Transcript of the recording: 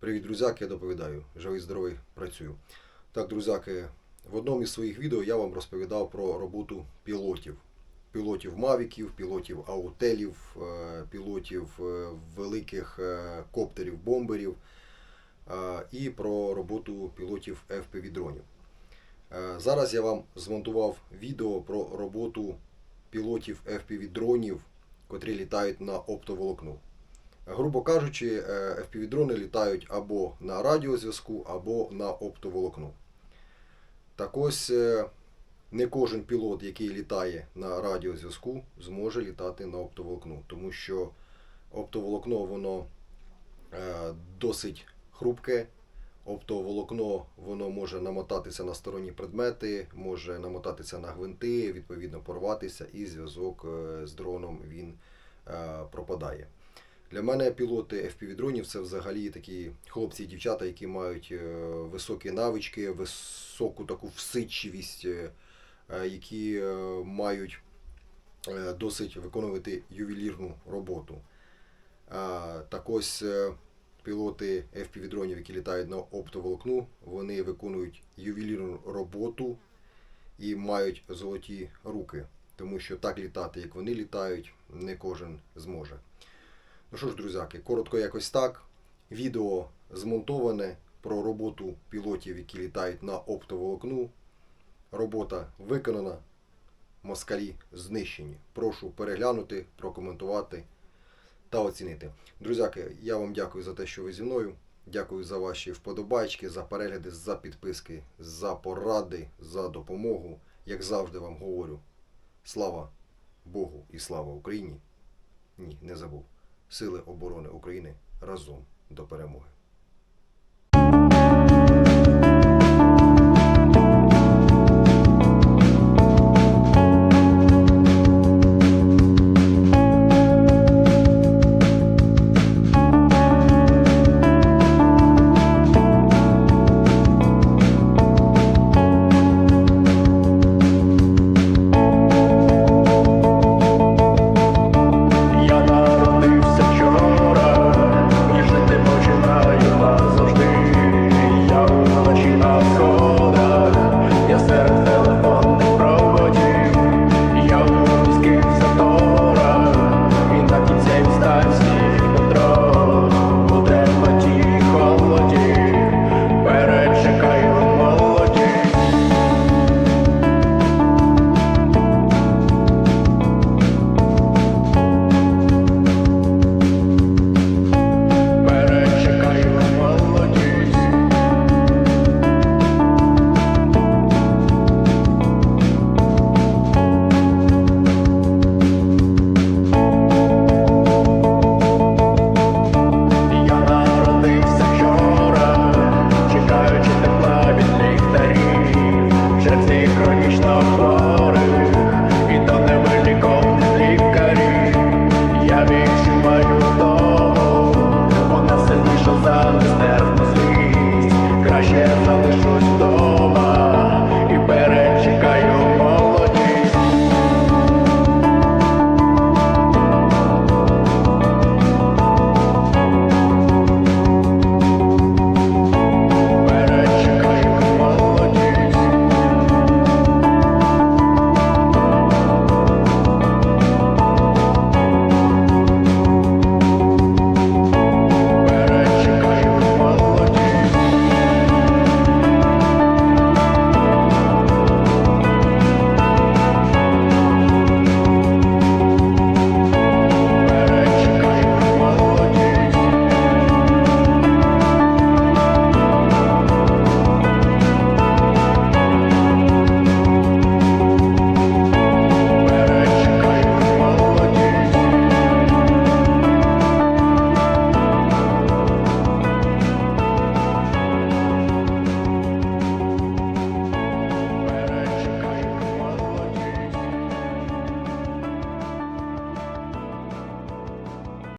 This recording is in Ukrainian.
Привіт, друзяки, я доповідаю. Живий, здоровий, працюю. Так, друзяки, в одному із своїх відео я вам розповідав про роботу пілотів. Пілотів Мавіків, пілотів аутелів, е, пілотів е, великих е, коптерів, бомберів і про роботу пілотів FPV-дронів. Зараз я вам змонтував відео про роботу пілотів FPV-дронів, котрі літають на оптоволокно. Грубо кажучи, е, FPV-дрони літають або на радіозв'язку, або на оптоволокно. Так ось е, не кожен пілот, який літає на радіозв'язку, зможе літати на оптоволокно, тому що оптоволокно воно е, досить хрупке. Оптоволокно воно може намотатися на сторонні предмети, може намотатися на гвинти, відповідно порватися, і зв'язок з дроном він пропадає. Для мене пілоти FPV-дронів це взагалі такі хлопці і дівчата, які мають е, високі навички, високу таку всидчивість, е, е, які мають досить виконувати ювелірну роботу. Так ось пілоти FPV-дронів, які літають на оптоволокну, вони виконують ювелірну роботу і мають золоті руки. Тому що так літати, як вони літають, не кожен зможе. Ну що ж, друзяки, коротко якось так. Відео змонтоване про роботу пілотів, які літають на оптоволокну. Робота виконана. Москалі знищені. Прошу переглянути, прокоментувати та оцінити. Друзяки, я вам дякую за те, що ви зі мною. Дякую за ваші вподобайки, за перегляди, за підписки, за поради, за допомогу. Як завжди вам говорю, слава Богу і слава Україні. Ні, не забув. Сили оборони України разом до перемоги. краще залишусь до...